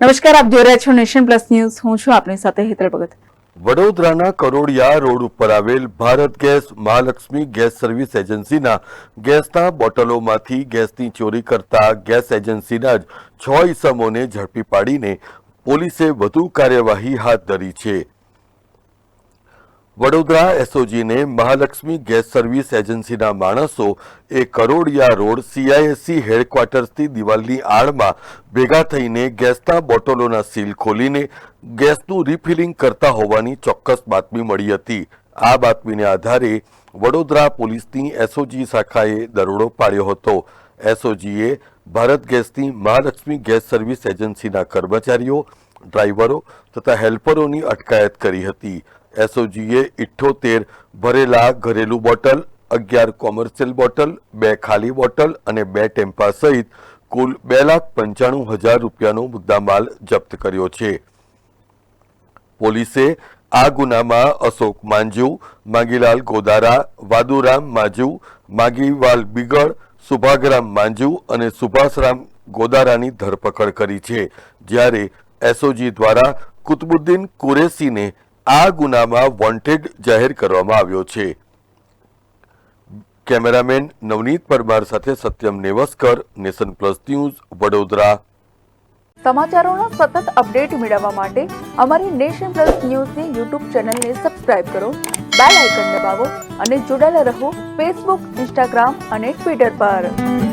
નમસ્કાર, આપ જોઈ રહ્યા છો નેશન પ્લસ ન્યૂઝ. હું છું આપની સાથે હેતલ ભગત. વડોદરાના કરોડિયા રોડ ઉપર આવેલ Bharat gas Mahalakshmi gas service એજન્સીના ગેસના બોટલોમાંથી ગેસની ચોરી કરતા ગેસ એજન્સીના જ છ ઈસમોને ઝડપી પાડીને પોલીસે વધુ કાર્યવાહી હાથ ધરી છે. વડોદરા એસઓજીને મહાલક્ષ્મી ગેસ સર્વિસ એજન્સીના માણસો એ કરોડિયા રોડ સીઆઈએસસી હેડક્વાર્ટર્સથી દિવાલની આડમાં ભેગા થઈને ગેસના બોટલોના સીલ ખોલીને ગેસનું રિફિલિંગ કરતા હોવાની ચોક્કસ બાતમી મળી હતી. આ બાતમીને આધારે વડોદરા પોલીસની એસઓજી શાખાએ દરોડો પાડ્યો હતો. એસઓજીએ ભારત ગેસની મહાલક્ષ્મી ગેસ સર્વિસ એજન્સીના કર્મચારીઓ, ડ્રાઈવરો તથા હેલ્પરોની અટકાયત કરી હતી. એસઓજીએ ઇઠ્ઠોતેર ભરેલા ઘરેલું બોટલ, અગિયાર કોમર્શિયલ બોટલ, બે ખાલી બોટલ અને બે ટેમ્પા સહિત કુલ બે લાખ પંચાણું હજાર રૂપિયાનો મુદ્દામાલ જપ્ત કર્યો છે. પોલીસે આ ગુનામાં અશોક માંજુ, માગીલાલ ગોદારા, વાદુરામ માંજુ, માગીવાલ બિગડ, સુભાગરામ માંજુ અને સુભાષરામ ગોદારાની ધરપકડ કરી છે, જ્યારે એસઓજી દ્વારા કુતબુદ્દીન કુરેશીને આ ગુનામાં વોન્ટેડ જાહેર કરવામાં આવ્યો છે. કેમેરામેન નવનીત પરમાર સાથે Satyam Nevaskar, Nation Plus News, Vadodara. સમાચારોના સતત અપડેટ મેળવવા માટે અમારી નેશન પ્લસ ન્યૂઝની યુટ્યુબ ચેનલને સબસ્ક્રાઇબ કરો, બેલ આઇકન દબાવો અને જોડાયેલા રહો ફેસબુક, ઇન્સ્ટાગ્રામ અને ટ્વિટર પર.